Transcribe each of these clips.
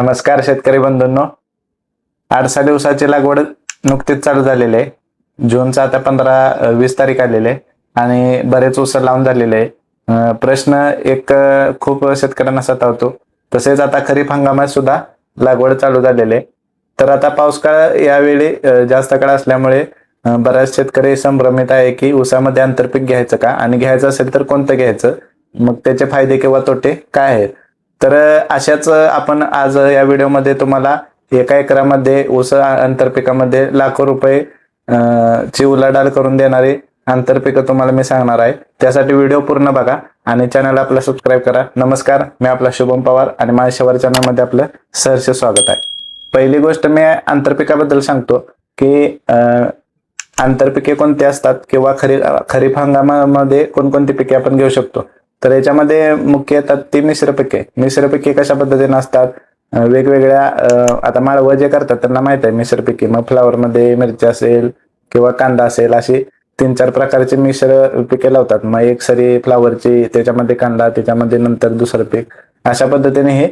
नमस्कार शेतकरी बंधूंनो. आठसा दिवसाची लागवड नुकतीच चालू झालेली आहे. जूनचा आता पंधरा वीस तारीख आलेली आहे. आणि बरेच ऊस लावून झालेले आहे. प्रश्न एक खूप शेतकऱ्यांना सतावतो. तसेच आता खरीप हंगामात सुद्धा लागवड चालू झालेली आहे. तर आता पाऊस यावेळी जास्त काळ असल्यामुळे बऱ्याच शेतकरी संभ्रमित आहे की ऊसामध्ये आंतरपीक घ्यायचं का? आणि घ्यायचं असेल तर कोणतं घ्यायचं? मग त्याचे फायदे किंवा तोटे काय आहेत? तर अशाच आपण आज या व्हिडिओमध्ये तुम्हाला एका एकरामध्ये ऊस आंतरपिकामध्ये लाखो रुपये ची उलाढाल करून देणारी आंतरपिकं तुम्हाला मी सांगणार आहे. त्यासाठी व्हिडिओ पूर्ण बघा आणि चॅनल आपला सबस्क्राईब करा. नमस्कार मी आपला शुभम पवार आणि माझ्या चॅनलमध्ये आपलं सहर्ष स्वागत आहे. पहिली गोष्ट मी आंतरपिकाबद्दल सांगतो की आंतरपिके कोणती असतात किंवा खरीप खरीप हंगामामध्ये कोणकोणती पिके आपण घेऊ शकतो? तर याच्यामध्ये मुख्य येतात ती मिश्र पिके. मिश्र पिके कशा पद्धतीने असतात? वेगवेगळ्या आता माळवं जे करतात त्यांना माहीत आहे मिश्र पिके. मग फ्लावरमध्ये मिरची असेल किंवा कांदा असेल अशी तीन चार प्रकारचे मिश्र पिके लावतात. मग एक सरी फ्लावरची त्याच्यामध्ये कांदा त्याच्यामध्ये नंतर दुसरं पीक. अशा पद्धतीने हे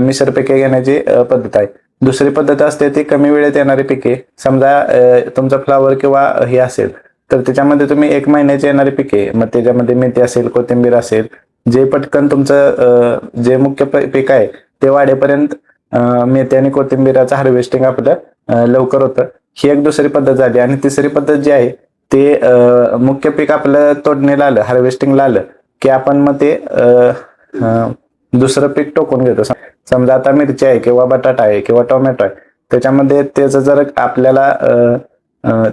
मिश्र पिके घेण्याची पद्धत आहे. दुसरी पद्धत असते ती कमी वेळेत येणारी पिके. समजा तुमचा तुमचं फ्लावर किंवा हे असेल. तर त्याच्यामध्ये तुम्ही एक महिन्याची येणारी पिके मग त्याच्यामध्ये मेथी असेल कोथिंबीर असेल जे पटकन तुमचं जे मुख्य पीक आहे ते वाढेपर्यंत मेथी आणि कोथिंबीराचं हार्वेस्टिंग आपलं लवकर होतं. ही एक दुसरी पद्धत झाली आणि तिसरी पद्धत जी आहे ते मुख्य पीक आपलं तोडणीला आलं हार्वेस्टिंगला आलं की आपण मग ते दुसरं पीक टोकून घेतो. समजा आता मिरची आहे किंवा बटाटा आहे किंवा टोमॅटो आहे त्याच्यामध्ये त्याचं जर आपल्याला अं,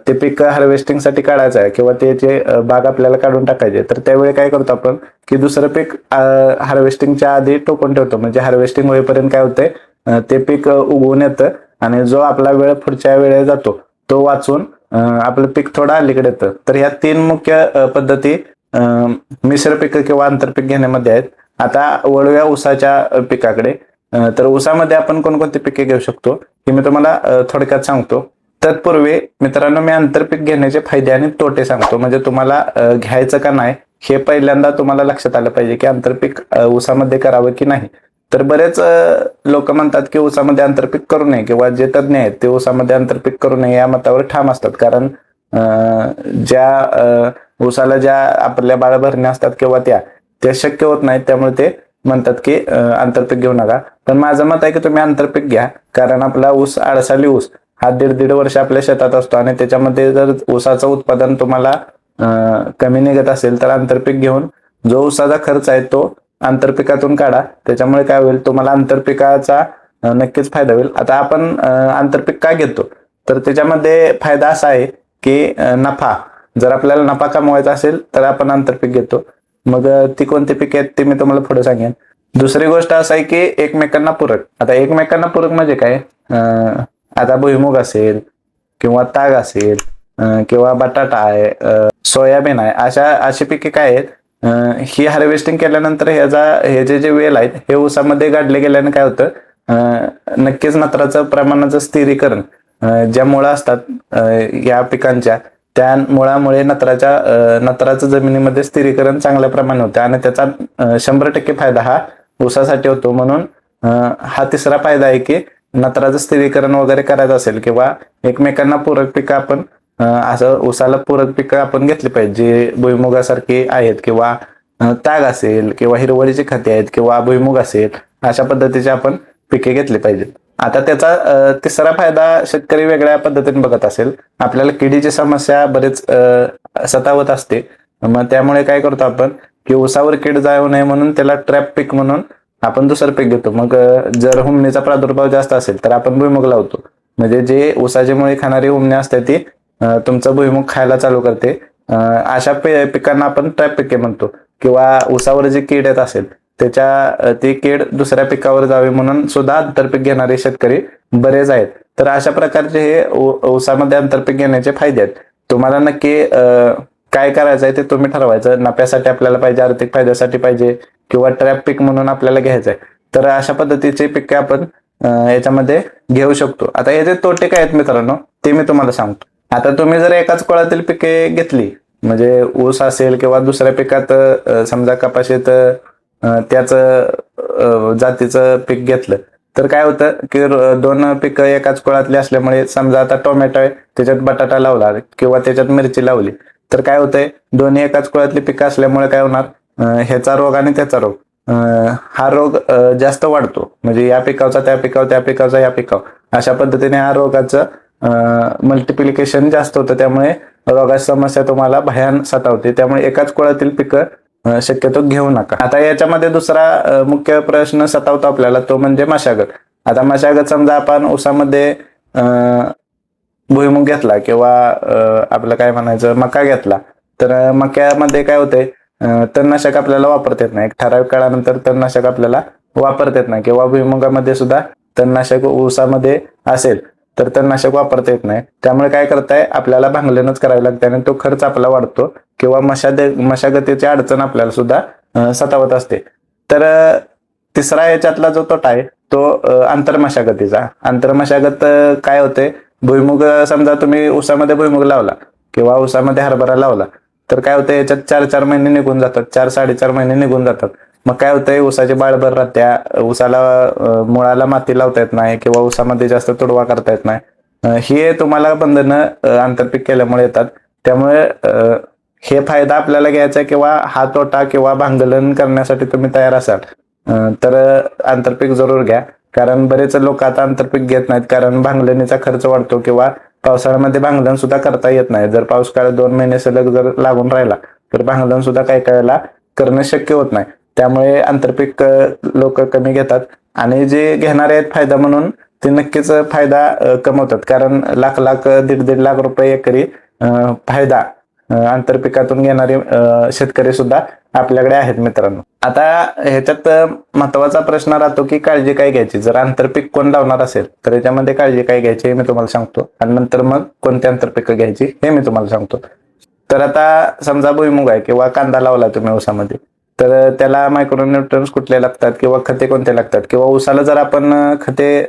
ते पीक हार्वेस्टिंगसाठी काढायचं आहे किंवा त्याचे बाग आपल्याला काढून टाकायचे तर त्यावेळी काय करतो आपण की दुसरं पीक हार्वेस्टिंगच्या आधी टोकून ठेवतो. म्हणजे हार्वेस्टिंग होईपर्यंत काय होते ते पीक उगवून येतं आणि जो आपला वेळ पुढच्या वेळेला जातो तो वाचून आपलं पीक थोडं अलीकडे येतं. तर ह्या तीन मुख्य पद्धती मिश्र पीक किंवा आंतरपीक घेण्यामध्ये आहेत. आता वळूया ऊसाच्या पिकाकडे तर ऊसामध्ये आपण कोणकोणती पिके घेऊ शकतो हे मी तुम्हाला थोडक्यात सांगतो. तत्पूर्वी मित्रांनो मी आंतरपीक घेण्याचे फायदे आणि तोटे सांगतो. म्हणजे तुम्हाला घ्यायचं का नाही हे पहिल्यांदा तुम्हाला लक्षात आलं पाहिजे की आंतरपीक ऊसामध्ये करावं की नाही. तर बरेच लोक म्हणतात की ऊसामध्ये आंतरपीक करू नये किंवा जे तज्ज्ञ आहेत ते ऊसामध्ये आंतरपीक करू नये या मतावर ठाम असतात. कारण ज्या ऊसाला ज्या आपल्या बाळ भरण्या असतात किंवा त्या त्या शक्य होत नाहीत. त्यामुळे ते म्हणतात की आंतरपीक घेऊ नका. पण माझं मत आहे की तुम्ही आंतरपीक घ्या. कारण आपला ऊस आळसाली ऊस. हा दीड दीड वर्ष आपल्या शेतात असतो आणि त्याच्यामध्ये जर ऊसाचं उत्पादन तुम्हाला कमी निघत असेल तर आंतरपीक घेऊन जो ऊसाचा खर्च आहे तो आंतरपिकातून काढा. त्याच्यामुळे काय होईल तुम्हाला आंतरपिकाचा नक्कीच फायदा होईल. आता आपण आंतरपीक का घेतो? तर त्याच्यामध्ये फायदा असा आहे की नफा. जर आपल्याला नफा कमवायचा असेल तर आपण आंतरपीक घेतो. मग ती कोणती पिके आहेत ते मी तुम्हाला पुढे सांगेन. दुसरी गोष्ट असं आहे की एकमेकांना पूरक. आता एकमेकांना पूरक म्हणजे काय? आता भुईमुग असेल किंवा ताग असेल किंवा बटाटा आहे सोयाबीन आहे अशा अशी पिके काय आहेत? ही हार्वेस्टिंग केल्यानंतर ह्याचा हे जे जे वेल आहेत हे ऊसामध्ये गाडले गेल्याने काय होतं? नक्कीच नत्राचं प्रमाणाचं स्थिरीकरण ज्या मुळा असतात या पिकांच्या त्या मुळामुळे नत्राच्या नत्राचं जमिनीमध्ये स्थिरीकरण चांगल्या प्रमाणे होते आणि त्याचा शंभर टक्के फायदा हा ऊसासाठी होतो. म्हणून अं, हा तिसरा फायदा आहे की नत्राचं स्थिरीकरण वगैरे करायचं असेल किंवा एकमेकांना पूरक पिकं आपण असं उसाला पूरक पिकं आपण घेतली पाहिजे जे भुईमुगासारखी आहेत किंवा ताग असेल किंवा हिरवळीची खते आहेत किंवा भुईमुग असेल अशा पद्धतीचे आपण पिके घेतली पाहिजेत. आता त्याचा तिसरा फायदा शेतकरी वेगळ्या पद्धतीने बघत असेल. आपल्याला किडीची समस्या बरेच सतावत असते. मग त्यामुळे काय करतो आपण की उसावर कीड जाऊ नये म्हणून त्याला ट्रॅप पीक म्हणून आपण दुसरं पीक घेतो. मग जर हुमणीचा प्रादुर्भाव जास्त असेल तर आपण भुईमुग लावतो. म्हणजे जे ऊसाची मुळे खाणारी हुमणी असते ती तुमचा तुमचं भुईमुग खायला चालू करते. अशा पिकांना आपण ट्रॅप पिके म्हणतो. किंवा ऊसावर जे कीड येत असेल त्याच्या ती कीड दुसऱ्या पिकावर जावी म्हणून सुद्धा आंतरपीक घेणारे शेतकरी बरेच आहेत. तर अशा प्रकारचे हे उसामध्ये ऊसामध्ये आंतरपीक घेण्याचे फायदे आहेत. तुम्हाला नक्की काय करायचं आहे ते तुम्ही ठरवायचं. नफ्यासाठी आपल्याला पाहिजे आर्थिक फायद्यासाठी पाहिजे. किंवा ट्रॅप पीक म्हणून आपल्याला घ्यायचं आहे तर अशा पद्धतीचे पिके आपण याच्यामध्ये घेऊ शकतो. आता याचे तोटे काय आहेत मित्रांनो ते मी तुम्हाला सांगतो. आता तुम्ही जर एकाच कुळातील पिके घेतली म्हणजे ऊस असेल किंवा दुसऱ्या पिकात समजा कपाशीत त्याच जातीचं पीक घेतलं तर काय होतं की दोन पिकं एकाच कुळातली असल्यामुळे समजा आता टोमॅटो आहे त्याच्यात बटाटा लावला किंवा त्याच्यात मिरची लावली तर काय होतंय दोन्ही एकाच कुळातली पिकं असल्यामुळे काय होणार ह्याचा रोग आणि त्याचा रोग. हा रोग जास्त वाढतो. म्हणजे या पिकाचा त्या पिकाव त्या पिकाचा या पिकाव अशा पद्धतीने हा रोगाचं मल्टिप्लिकेशन जास्त होतं. त्यामुळे रोगाची समस्या तुम्हाला भयान सतावते. त्यामुळे एकाच कुळातील पिकं शक्यतो घेऊ नका. आता याच्यामध्ये दुसरा मुख्य प्रश्न सतावतो आपल्याला तो म्हणजे मशागत. आता मशागत समजा आपण ऊसामध्ये भुईमुग घेतला किंवा आपलं काय म्हणायचं मका घेतला. तर मक्यामध्ये काय होतंय तणनाशक आपल्याला वापरता येत नाही. एक ठराविक काळानंतर तणनाशक आपल्याला वापरता येत नाही किंवा भुईमुगामध्ये सुद्धा तणनाशक ऊसामध्ये असेल तर तणनाशक वापरता येत नाही. त्यामुळे काय करताय? आपल्याला भांगलनच करावी लागते आणि तो खर्च आपला वाढतो किंवा मशादे मशागतीची अडचण आपल्याला सुद्धा सतावत असते. तर तिसरा याच्यातला जो तोटा आहे तो आंतरमशागतीचा. आंतरमशागत काय होते? भुईमुग समजा तुम्ही ऊसामध्ये भुईमुग लावला किंवा ऊसामध्ये हरभरा लावला तर काय होतं याच्यात चार चार महिने निघून जातात. चार साडेचार महिने निघून जातात. मग काय होतंय ऊसाची बाळभर राहत्या. उसाला मुळाला माती लावता येत नाही किंवा उसामध्ये जास्त तुडवा करता येत नाही. हे तुम्हाला बंधनं आंतरपीक केल्यामुळे येतात. त्यामुळे हे फायदा आपल्याला घ्यायचा किंवा हा तोटा किंवा भांगलन करण्यासाठी तुम्ही तयार असाल. तर आंतरपीक जरूर घ्या. कारण बरेच लोक आता आंतरपीक घेत नाहीत. कारण भांगलणीचा खर्च वाढतो किंवा पावसाळ्यामध्ये भांगलन सुद्धा करता येत नाही. जर पाऊस काळ दोन महिने सलग जर लागून राहिला तर भांगलन सुद्धा काही काळाला करणं शक्य होत नाही. त्यामुळे आंतरपीक लोक कमी घेतात आणि जे घेणारे आहेत फायदा म्हणून ते नक्कीच फायदा कमवतात. कारण लाख लाख दीड दीड लाख रुपये एकरी फायदा आंतरपिकातून घेणारे शेतकरी सुद्धा आपल्याकडे आहेत मित्रांनो. आता ह्याच्यात महत्त्वाचा प्रश्न राहतो की काळजी काय घ्यायची? जर आंतरपीक कोण लावणार असेल तर याच्यामध्ये काळजी काय घ्यायची हे मी तुम्हाला सांगतो. आणि नंतर मग कोणती आंतरपिकं घ्यायची हे मी तुम्हाला सांगतो. तर आता समजा भुईमुग आहे किंवा कांदा लावला तुम्ही ऊसामध्ये तर त्याला मायक्रोन्युट्रन्स कुठले लागतात किंवा खते कोणते लागतात? किंवा ऊसाला जर आपण खते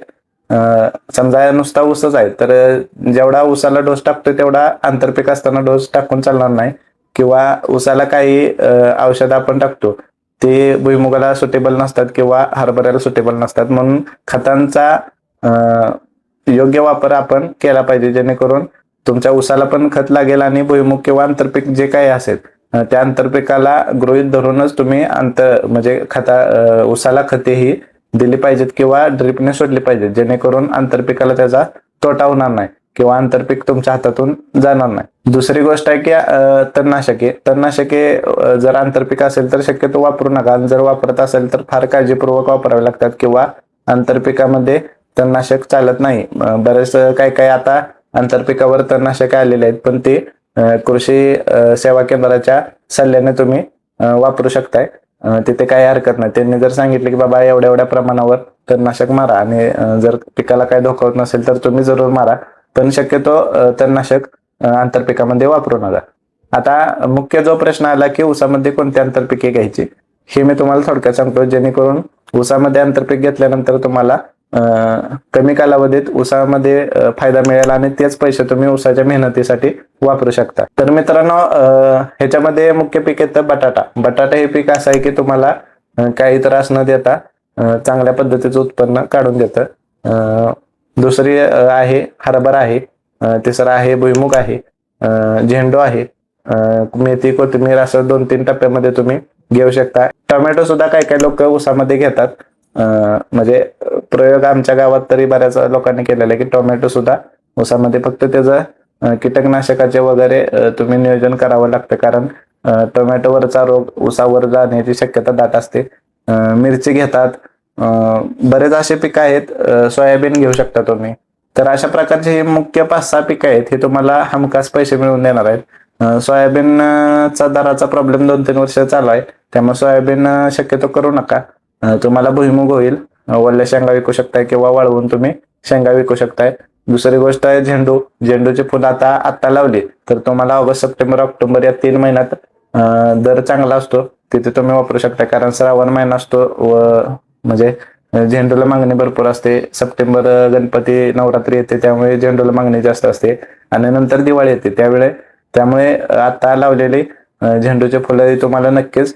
समजा नुसता ऊसच आहे तर जेवढा ऊसाला डोस टाकतोय तेवढा आंतरपीक असताना डोस टाकून चालणार नाही. किंवा ऊसाला काही औषध औषधं आपण टाकतो ते भुईमुगाला सुटेबल नसतात किंवा हरभऱ्याला सुटेबल नसतात. म्हणून खतांचा योग्य वापर आपण केला पाहिजे जेणेकरून तुमच्या ऊसाला पण खत लागेल आणि भुईमुग किंवा आंतरपीक जे काही असेल त्या आंतरपिकाला गृहीत धरूनच तुम्ही आंतर म्हणजे खता ऊसाला खते ही दिली पाहिजेत किंवा ड्रिपने सोडली पाहिजेत जेणेकरून आंतरपिकाला त्याचा तोटा होणार नाही किंवा आंतरपीक तुमच्या हातातून जाणार नाही. दुसरी गोष्ट आहे की तणनाशके. तणनाशके जर आंतरपीक असेल तर शक्यतो वापरू नका आणि जर वापरत असेल तर फार काळजीपूर्वक वापरावे लागतात किंवा आंतरपिकामध्ये तणनाशक चालत नाही. बरेच काय काय आता आंतरपिकावर तणनाशके आलेले आहेत पण ते कृषी सेवा केंद्राच्या सल्ल्याने तुम्ही वापरू शकताय. तिथे काही हरकत नाही. त्यांनी जर सांगितलं की बाबा एवढ्या एवढ्या प्रमाणावर तणनाशक मारा आणि जर पिकाला काही धोका होत नसेल तर तुम्ही जरूर मारा. पण शक्यतो तणनाशक आंतरपिकामध्ये वापरू नका. आता मुख्य जो प्रश्न आला की ऊसामध्ये कोणती आंतरपिके घ्यायची? हे मी तुम्हाला थोडक्यात सांगतो. जेणेकरून ऊसामध्ये आंतरपीक घेतल्यानंतर तुम्हाला कमी कालावधीत उसामध्ये फायदा मिळेल आणि तेच पैसे तुम्ही उसाच्या मेहनतीसाठी वापरू शकता. तर मित्रांनो ह्याच्यामध्ये मुख्य पीक येतं बटाटा. बटाटा हे पीक असं आहे की तुम्हाला काही त्रास न देता चांगल्या पद्धतीचं उत्पन्न काढून देतं. दुसरी आहे हरभरा आहे तिसरा आहे भुईमुग आहे झेंडू आहे मेथी कोथिंबीर असं दोन तीन टप्प्यामध्ये तुम्ही घेऊ शकता. टोमॅटो सुद्धा काही काही लोक उसामध्ये घेतात. म्हणजे प्रयोग आमच्या गावात तरी बऱ्याच लोकांनी केलेला आहे की टोमॅटो सुद्धा ऊसामध्ये फक्त त्याचं कीटकनाशकाचे वगैरे तुम्ही नियोजन करावं लागतं. कारण टोमॅटोवरचा रोग ऊसावर जाण्याची शक्यता दाट असते. मिरची घेतात. बरेच असे पिकं आहेत. सोयाबीन घेऊ शकता तुम्ही. तर अशा प्रकारचे हे मुख्य पाच सहा पिकं आहेत हे तुम्हाला हमखास पैसे मिळवून देणार आहेत. सोयाबीनचा दराचा प्रॉब्लेम दोन तीन वर्ष चालू आहे. त्यामुळे सोयाबीन शक्यतो करू नका. तुम्हाला भुईमुग होईल. वल्ल्या शेंगा विकू शकताय किंवा वाळवून तुम्ही शेंगा विकू शकताय. दुसरी गोष्ट आहे झेंडू. झेंडूची फुलं आता आत्ता लावली तर तुम्हाला ऑगस्ट सप्टेंबर ऑक्टोबर या तीन महिन्यात दर चांगला असतो. तिथे तुम्ही वापरू शकता कारण श्रावण महिना असतो व म्हणजे झेंडूला मागणी भरपूर असते. सप्टेंबर गणपती नवरात्री येते त्यामुळे झेंडूला मागणी जास्त असते. आणि नंतर दिवाळी येते त्यावेळे त्यामुळे आता लावलेली झेंडूचे फुलं तुम्हाला नक्कीच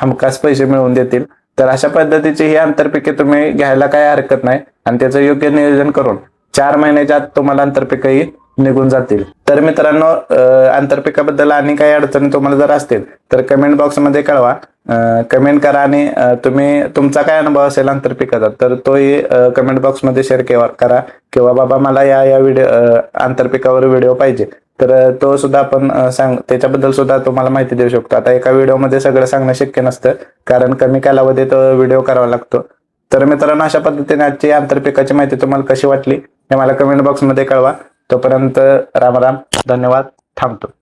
हमखास पैसे मिळवून देतील. तर अशा पद्धतीची ही आंतरपिके तुम्ही घ्यायला काही हरकत नाही आणि त्याचं योग्य नियोजन करून चार महिन्याच्या आत तुम्हाला आंतरपिकही निघून जातील. तर मित्रांनो आंतरपिकाबद्दल आणि काही अडचणी तुम्हाला जर असतील तर कमेंट बॉक्समध्ये कळवा. कमेंट करा आणि तुम्ही तुमचा काय अनुभव असेल आंतरपिकाचा तर तोही कमेंट बॉक्समध्ये शेअर करा. किंवा बाबा मला या या व्हिडिओ आंतरपिकावर व्हिडिओ पाहिजे. तर तो सुद्धा आपण सांग त्याच्याबद्दल सुद्धा तुम्हाला माहिती देऊ शकतो. आता एका व्हिडिओमध्ये सगळं सांगणं शक्य नसतं कारण कमी कालावधीत व्हिडिओ करावा लागतो. तर मित्रांनो अशा पद्धतीने आजची आंतरपिकाची माहिती तुम्हाला कशी वाटली हे मला कमेंट बॉक्समध्ये कळवा. तोपर्यंत राम राम धन्यवाद थांबतो.